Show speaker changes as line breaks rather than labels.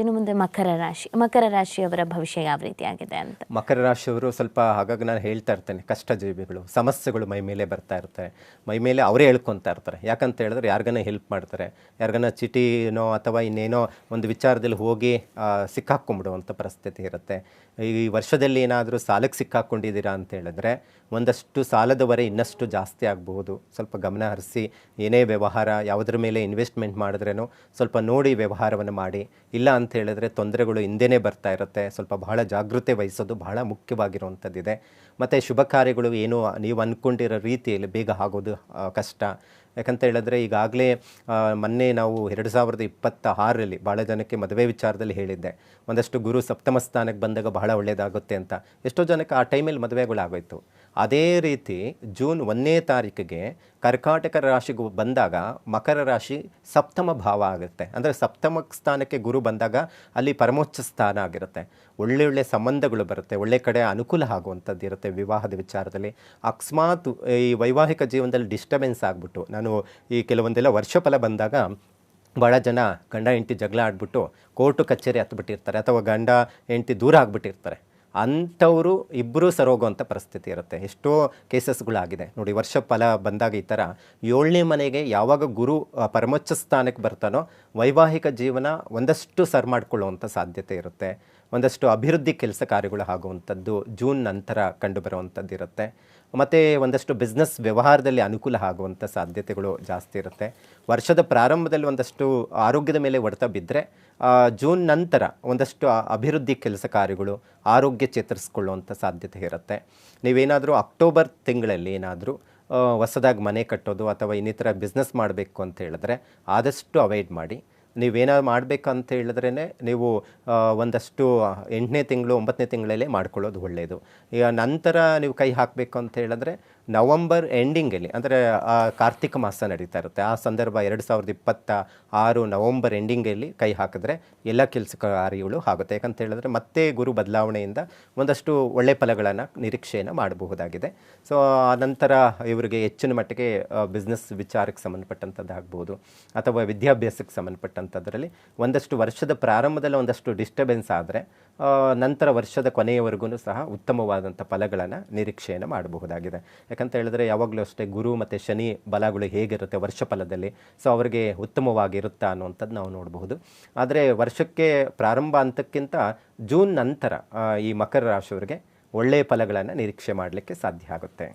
ಇನ್ನು ಮುಂದೆ ಮಕರ ರಾಶಿ, ಮಕರ ರಾಶಿಯವರ ಭವಿಷ್ಯ ಯಾವ ರೀತಿ ಆಗಿದೆ ಅಂತ?
ಮಕರ ರಾಶಿಯವರು ಸ್ವಲ್ಪ ಹಾಗಾಗಿ ನಾನು ಹೇಳ್ತಾ ಇರ್ತೇನೆ ಕಷ್ಟ ಜೀವಿಗಳು ಸಮಸ್ಯೆಗಳು ಮೈ ಮೇಲೆ ಬರ್ತಾ ಇರ್ತವೆ ಮೈ ಮೇಲೆ ಅವರೇ ಹೇಳ್ಕೊತಾ ಇರ್ತಾರೆ. ಯಾಕಂತ ಹೇಳಿದ್ರೆ ಯಾರಿಗಾನ ಹೆಲ್ಪ್ ಮಾಡ್ತಾರೆ. ಯಾರಿಗಾನ ಚಿಟಿನೋ ಅಥವಾ ಇನ್ನೇನೋ ಒಂದು ವಿಚಾರದಲ್ಲಿ ಹೋಗಿ ಸಿಕ್ಕಾಕ್ಕೊಂಬಿಡುವಂಥ ಪರಿಸ್ಥಿತಿ ಇರುತ್ತೆ. ಈ ವರ್ಷದಲ್ಲಿ ಏನಾದರೂ ಸಾಲಕ್ಕೆ ಸಿಕ್ಕಾಕ್ಕೊಂಡಿದ್ದೀರಾ ಅಂತ ಹೇಳಿದ್ರೆ ಒಂದಷ್ಟು ಸಾಲದವರೆ ಇನ್ನಷ್ಟು ಜಾಸ್ತಿ ಆಗಬಹುದು. ಸ್ವಲ್ಪ ಗಮನ ಹರಿಸಿ, ಏನೇ ವ್ಯವಹಾರ, ಯಾವುದ್ರ ಮೇಲೆ ಇನ್ವೆಸ್ಟ್ಮೆಂಟ್ ಮಾಡಿದ್ರೇನೋ ಸ್ವಲ್ಪ ನೋಡಿ ವ್ಯವಹಾರವನ್ನು ಮಾಡಿ. ಇಲ್ಲ ಅಂತ ಹೇಳಿದ್ರೆ ತೊಂದರೆಗಳು ಹಿಂದೆನೇ ಬರ್ತಾ ಇರುತ್ತೆ. ಸ್ವಲ್ಪ ಬಹಳ ಜಾಗೃತೆ ವಹಿಸೋದು ಬಹಳ ಮುಖ್ಯವಾಗಿರುವಂಥದ್ದಿದೆ. ಮತ್ತು ಶುಭ ಕಾರ್ಯಗಳು ಏನು ನೀವು ಅಂದ್ಕೊಂಡಿರೋ ರೀತಿಯಲ್ಲಿ ಬೇಗ ಆಗೋದು ಕಷ್ಟ. ಯಾಕಂತ ಹೇಳಿದ್ರೆ ಈಗಾಗಲೇ ಮೊನ್ನೆ ನಾವು ಎರಡು ಸಾವಿರದ ಇಪ್ಪತ್ತ ಆರರಲ್ಲಿ ಭಾಳ ಜನಕ್ಕೆ ಮದುವೆ ವಿಚಾರದಲ್ಲಿ ಹೇಳಿದ್ದೆ. ಒಂದಷ್ಟು ಗುರು ಸಪ್ತಮ ಸ್ಥಾನಕ್ಕೆ ಬಂದಾಗ ಬಹಳ ಒಳ್ಳೆಯದಾಗುತ್ತೆ ಅಂತ. ಎಷ್ಟೋ ಜನಕ್ಕೆ ಆ ಟೈಮಲ್ಲಿ ಮದುವೆಗಳಾಗೋಯ್ತು. ಅದೇ ರೀತಿ ಜೂನ್ ಒಂದನೇ ತಾರೀಕಿಗೆ ಕರ್ಕಾಟಕ ರಾಶಿಗೆ ಬಂದಾಗ ಮಕರ ರಾಶಿ ಸಪ್ತಮ ಭಾವ ಆಗುತ್ತೆ. ಅಂದರೆ ಸಪ್ತಮ ಸ್ಥಾನಕ್ಕೆ ಗುರು ಬಂದಾಗ ಅಲ್ಲಿ ಪರಮೋಚ್ಚ ಸ್ಥಾನ ಆಗಿರುತ್ತೆ. ಒಳ್ಳೆ ಒಳ್ಳೆ ಸಂಬಂಧಗಳು ಬರುತ್ತೆ. ಒಳ್ಳೆ ಕಡೆ ಅನುಕೂಲ ಆಗುವಂಥದ್ದು ಇರುತ್ತೆ ವಿವಾಹದ ವಿಚಾರದಲ್ಲಿ. ಅಕಸ್ಮಾತ್ ಈ ವೈವಾಹಿಕ ಜೀವನದಲ್ಲಿ ಡಿಸ್ಟರ್ಬೆನ್ಸ್ ಆಗಿಬಿಟ್ಟು, ನಾನು ಈ ಕೆಲವೊಂದೆಲ್ಲ ವರ್ಷಫಲ ಬಂದಾಗ ಭಾಳ ಜನ ಗಂಡ, ಹೆಂಡತಿ ಜಗಳ ಆಡ್ಬಿಟ್ಟು, ಕೋರ್ಟು ಕಚೇರಿ ಹತ್ಬಿಟ್ಟಿರ್ತಾರೆ ಅಥವಾ ಗಂಡ, ಹೆಂಡತಿ ದೂರ ಆಗ್ಬಿಟ್ಟಿರ್ತಾರೆ. ಅಂಥವರು ಇಬ್ಬರೂ ಸರೋಗುವಂಥ ಪರಿಸ್ಥಿತಿ ಇರುತ್ತೆ. ಎಷ್ಟೋ ಕೇಸಸ್ಗಳಾಗಿದೆ. ನೋಡಿ ವರ್ಷ ಫಲ ಬಂದಾಗ ಈ ಥರ ಏಳನೇ ಮನೆಗೆ ಯಾವಾಗ ಗುರು ಪರಮೋಚ್ಚ ಸ್ಥಾನಕ್ಕೆ ಬರ್ತಾನೋ, ವೈವಾಹಿಕ ಜೀವನ ಒಂದಷ್ಟು ಸರ್ ಮಾಡಿಕೊಳ್ಳುವಂಥ ಸಾಧ್ಯತೆ ಇರುತ್ತೆ. ಒಂದಷ್ಟು ಅಭಿವೃದ್ಧಿ ಕೆಲಸ ಕಾರ್ಯಗಳು ಆಗುವಂಥದ್ದು ಜೂನ್ ನಂತರ ಕಂಡುಬರುವಂಥದ್ದು ಇರುತ್ತೆ ಮತ್ತು ಒಂದಷ್ಟು ಬಿಸ್ನೆಸ್ ವ್ಯವಹಾರದಲ್ಲಿ ಅನುಕೂಲ ಆಗುವಂಥ ಸಾಧ್ಯತೆಗಳು ಜಾಸ್ತಿ ಇರುತ್ತೆ. ವರ್ಷದ ಪ್ರಾರಂಭದಲ್ಲಿ ಒಂದಷ್ಟು ಆರೋಗ್ಯದ ಮೇಲೆ ಹೊಡೆತ ಬಿದ್ದರೆ ಜೂನ್ ನಂತರ ಒಂದಷ್ಟು ಅಭಿವೃದ್ಧಿ ಕೆಲಸ ಕಾರ್ಯಗಳು ಆರೋಗ್ಯ ಚೇತರಿಸ್ಕೊಳ್ಳುವಂಥ ಸಾಧ್ಯತೆ ಇರುತ್ತೆ. ನೀವೇನಾದರೂ ಅಕ್ಟೋಬರ್ ತಿಂಗಳಲ್ಲಿ ಏನಾದರೂ ಹೊಸದಾಗಿ ಮನೆ ಕಟ್ಟೋದು ಅಥವಾ ಇನ್ನಿತರ ಬಿಸ್ನೆಸ್ ಮಾಡಬೇಕು ಅಂತ ಹೇಳಿದ್ರೆ ಆದಷ್ಟು ಅವಾಯ್ಡ್ ಮಾಡಿ. ನೀವೇನಾದ್ರು ಮಾಡಬೇಕಂತ ಹೇಳಿದ್ರೇ ನೀವು ಒಂದಷ್ಟು ಎಂಟನೇ ತಿಂಗಳು, ಒಂಬತ್ತನೇ ತಿಂಗಳಲ್ಲೇ ಮಾಡ್ಕೊಳ್ಳೋದು ಒಳ್ಳೆಯದು ಈಗ ನಂತರ ನೀವು ಕೈ ಹಾಕಬೇಕು ಅಂತ ಹೇಳಿದ್ರೆ ನವಂಬರ್ ಎಂಡಿಂಗಲ್ಲಿ, ಅಂದರೆ ಕಾರ್ತಿಕ ಮಾಸ ನಡೀತಾ ಇರುತ್ತೆ. ಆ ಸಂದರ್ಭ ಎರಡು ಸಾವಿರದ ಇಪ್ಪತ್ತ ಆರು ನವಂಬರ್ ಎಂಡಿಂಗಲ್ಲಿ ಕೈ ಹಾಕಿದ್ರೆ ಎಲ್ಲ ಕೆಲಸ ಕಾರ್ಯಗಳು ಆಗುತ್ತೆ. ಯಾಕಂತ ಹೇಳಿದ್ರೆ ಮತ್ತೆ ಗುರು ಬದಲಾವಣೆಯಿಂದ ಒಂದಷ್ಟು ಒಳ್ಳೆ ಫಲಗಳನ್ನು ನಿರೀಕ್ಷೆಯನ್ನು ಮಾಡಬಹುದಾಗಿದೆ. ಸೊ ಆ ನಂತರ ಇವರಿಗೆ ಹೆಚ್ಚಿನ ಮಟ್ಟಿಗೆ ಬಿಸ್ನೆಸ್ ವಿಚಾರಕ್ಕೆ ಸಂಬಂಧಪಟ್ಟಂಥದ್ದು ಆಗ್ಬೋದು ಅಥವಾ ವಿದ್ಯಾಭ್ಯಾಸಕ್ಕೆ ಸಂಬಂಧಪಟ್ಟಂಥದ್ರಲ್ಲಿ ಒಂದಷ್ಟು ವರ್ಷದ ಪ್ರಾರಂಭದಲ್ಲಿ ಒಂದಷ್ಟು ಡಿಸ್ಟರ್ಬೆನ್ಸ್ ಆದರೆ ನಂತರ ವರ್ಷದ ಕೊನೆಯವರೆಗೂ ಸಹ ಉತ್ತಮವಾದಂಥ ಫಲಗಳನ್ನು ನಿರೀಕ್ಷೆಯನ್ನು ಮಾಡಬಹುದಾಗಿದೆ. ಯಾಕಂತ ಹೇಳಿದ್ರೆ ಯಾವಾಗಲೂ ಅಷ್ಟೇ ಗುರು ಮತ್ತು ಶನಿ ಬಲಗಳು ಹೇಗಿರುತ್ತೆ ವರ್ಷ ಫಲದಲ್ಲಿ ಸೊ ಅವರಿಗೆ ಉತ್ತಮವಾಗಿರುತ್ತಾ ಅನ್ನುವಂಥದ್ದು ನಾವು ನೋಡಬಹುದು. ಆದರೆ ವರ್ಷಕ್ಕೆ ಪ್ರಾರಂಭ ಅಂತಕ್ಕಿಂತ ಜೂನ್ ನಂತರ ಈ ಮಕರ ರಾಶಿಯವರಿಗೆ ಒಳ್ಳೆಯ ಫಲಗಳನ್ನು ನಿರೀಕ್ಷೆ ಮಾಡಲಿಕ್ಕೆ ಸಾಧ್ಯ ಆಗುತ್ತೆ.